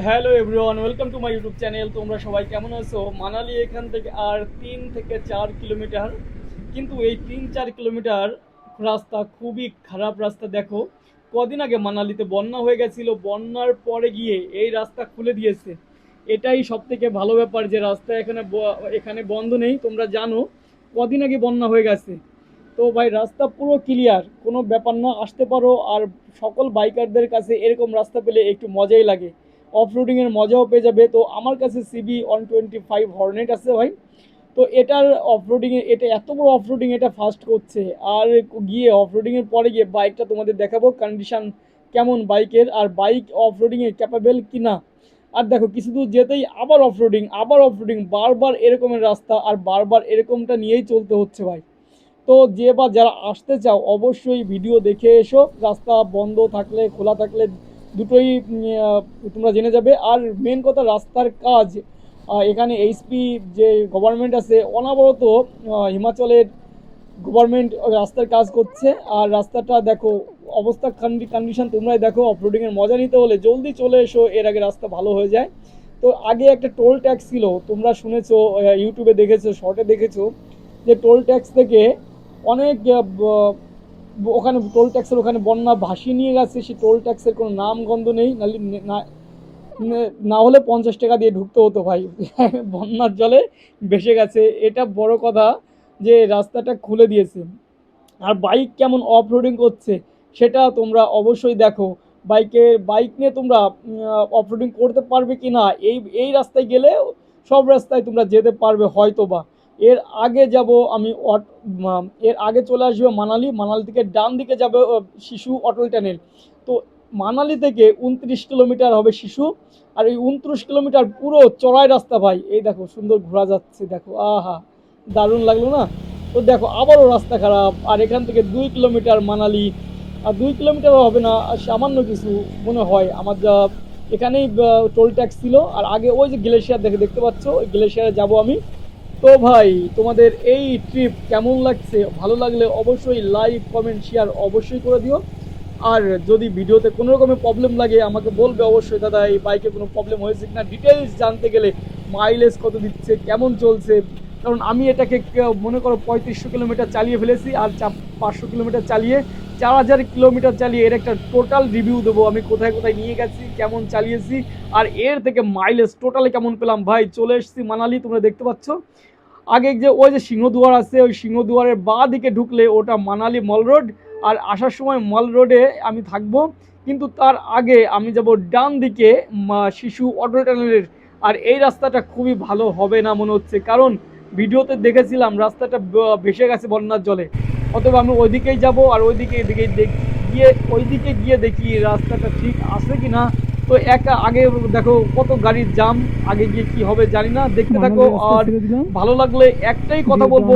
Hello everyone welcome to my YouTube channel তোমরা সবাই কেমন আছো? মানালি এখান থেকে আর তিন থেকে চার কিলোমিটার। কিন্তু এই তিন চার কিলোমিটার রাস্তা খুবই খারাপ রাস্তা, দেখো। কদিন আগে মানালিতে বন্যা হয়ে গেছিল। বন্যার পরে গিয়ে এই রাস্তা খুলে দিয়েছে। এটাই সব থেকে ভালো ব্যাপার যে রাস্তা এখানে এখানে বন্ধ নেই, তোমরা জানো। কদিন আগে বন্যা হয়ে গেছে। তো ভাই, রাস্তা পুরো ক্লিয়ার কোনো ব্যাপার না, আসতে পারো। আর সকল বাইকারদের কাছে এরকম রাস্তা পেলে একটু মজাই লাগে। অফ রোডিংয়ের মজাও পেয়ে যাবে। তো আমার কাছে CB one twenty five Hornet আছে ভাই। তো এটার অফ রোডিংয়ে এটা এত বড় অফ রোডিং এটা ফার্স্ট করছে। আর গিয়ে অফ রোডিংয়ের পরে গিয়ে বাইকটা তোমাদের দেখাবো কন্ডিশন কেমন বাইকের আর বাইক অফ রোডিংয়ে ক্যাপাবেল কি না আর দেখো, কিছু দূর যেতেই আবার অফ রোডিং আবার অফ রোডিং বারবার এরকমের রাস্তা, আর বারবার এরকমটা নিয়েই চলতে হচ্ছে ভাই। তো যে বা যারা আসতে চাও, অবশ্যই ভিডিও দেখে এসো। রাস্তা বন্ধ থাকলে, খোলা থাকলে দুটোই তোমরা জেনে যাবে। আর মেন কথা, রাস্তার কাজ। এখানে এইচপি যে গভর্নমেন্ট আছে, অনাবরত হিমাচলের গভর্নমেন্ট রাস্তার কাজ করছে। আর রাস্তাটা দেখো, অবস্থা কন্ডিশন তোমরাই দেখো অফরোডিংয়ের মজা নিতে হলে জলদি চলে এসো, এর আগে রাস্তা ভালো হয়ে যায়। তো আগে একটা টোল ট্যাক্স ছিল, তোমরা শুনেছো ইউটিউবে দেখেছ শর্টে দেখেছ, যে টোল ট্যাক্স থেকে অনেক ওখানে টোল ট্যাক্সের ওখানে বন্যা ভাসিয়ে নিয়ে গেছে, সেই টোল ট্যাক্সের কোনো নাম গন্ধ নেই নাহলে না হলে পঞ্চাশ টাকা দিয়ে ঢুকতে হতো ভাই। বন্যার জলে ভেসে গেছে। এটা বড় কথা যে রাস্তাটা খুলে দিয়েছে। আর বাইক কেমন অফ রোডিং করছে, সেটা তোমরা অবশ্যই দেখো। বাইকের বাইক নিয়ে তোমরা অফ রোডিং করতে পারবে কি না, এই এই রাস্তায় গেলে সব রাস্তায় তোমরা যেতে পারবে হয়তো বা এর আগে যাব আমি এর আগে চলে আসবে মানালি মানালি থেকে ডান দিকে যাবে শিশু অটল টানেল তো মানালি থেকে উনত্রিশ কিলোমিটার হবে শিশু, আর এই উনত্রিশ কিলোমিটার পুরো চড়াই রাস্তা ভাই। এই দেখো, সুন্দর ঘোরা যাচ্ছে, দেখো, আহা, দারুণ লাগল না? তো দেখো, আবারও রাস্তা খারাপ, আর এখান থেকে দুই কিলোমিটার মানালি, আর দুই কিলোমিটারও হবে না সামান্য কিছু মনে হয়। আমার যা, এখানেই টোল ট্যাক্স ছিল, আর আগে ওই যে গ্লেশিয়ার দেখে দেখতে পাচ্ছ, ওই গ্লেশিয়ারে যাব আমি। তো ভাই, তোমাদের এই ট্রিপ কেমন লাগছে? ভালো লাগলে অবশ্যই লাইক কমেন্ট শেয়ার অবশ্যই করে দিও। আর যদি ভিডিওতে কোনো রকমের প্রবলেম লাগে, আমাকে বলবে অবশ্যই। দাদা, এই বাইকে কোনো প্রবলেম হয়েছে কিনা? ডিটেলস জানতে গেলে মাইলেজ কত দিচ্ছে, কেমন চলছে? কারণ আমি এটাকে মনে করো পঁয়ত্রিশশো কিলোমিটার চালিয়ে ফেলেছি, আর পাঁচশো কিলোমিটার চালিয়ে চার হাজার কিলোমিটার চালিয়ে এর একটা টোটাল রিভিউ দেবো। আমি কোথায় কোথায় নিয়ে গেছি, কেমন চালিয়েছি, আর এর থেকে মাইলেজ টোটালি কেমন পেলাম? ভাই, চলে এসেছি মানালি, তোমরা দেখতে পাচ্ছ। আগে যে ওই যে সিংহদুয়ার আছে, ওই সিংহদুয়ারের বা দিকে ঢুকলে ওটা মানালি মল রোড। আর আসার সময় মল রোডে আমি থাকব। কিন্তু তার আগে আমি যাব ডান দিকে শিশু অটো টানেলের। আর এই রাস্তাটা খুবই ভালো হবে না মনে হচ্ছে। কারণ ভিডিওতে দেখেছিলাম রাস্তাটা ভেসে গেছে বন্যার জলে। অতএব আমি ওইদিকেই যাব আর ওইদিকে এদিকে গিয়ে, ওইদিকে গিয়ে দেখি রাস্তাটা ঠিক আছে কি না তো একা আগে দেখো কত গাড়ির জাম আগে গিয়ে কি হবে জানি না। দেখতে থাকো আর ভালো লাগলে একটাই কথা বলব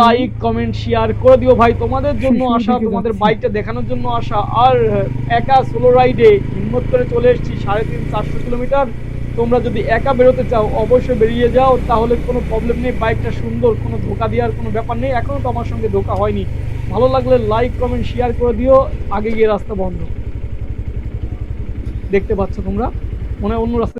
লাইক কমেন্ট শেয়ার করে দিও ভাই। তোমাদের জন্য আসা তোমাদের বাইকটা দেখানোর জন্য আসা আর একা সোলো রাইডে হিম্মত করে চলে এসেছি সাড়ে তিন চারশো কিলোমিটার। তোমরা যদি একা বেরোতে চাও অবশ্যই বেরিয়ে যাও। তাহলে কোনো প্রবলেম নেই। বাইকটা সুন্দর কোনো ধোকা দেওয়ার কোনো ব্যাপার নেই। এখনও তো আমার সঙ্গে ধোকা হয়নি। ভালো লাগলে লাইক কমেন্ট শেয়ার করে দিও। আগে গিয়ে রাস্তা বন্ধ। দেখতে পাচ্ছ তোমরা। মনে হয় অন্য রাস্তা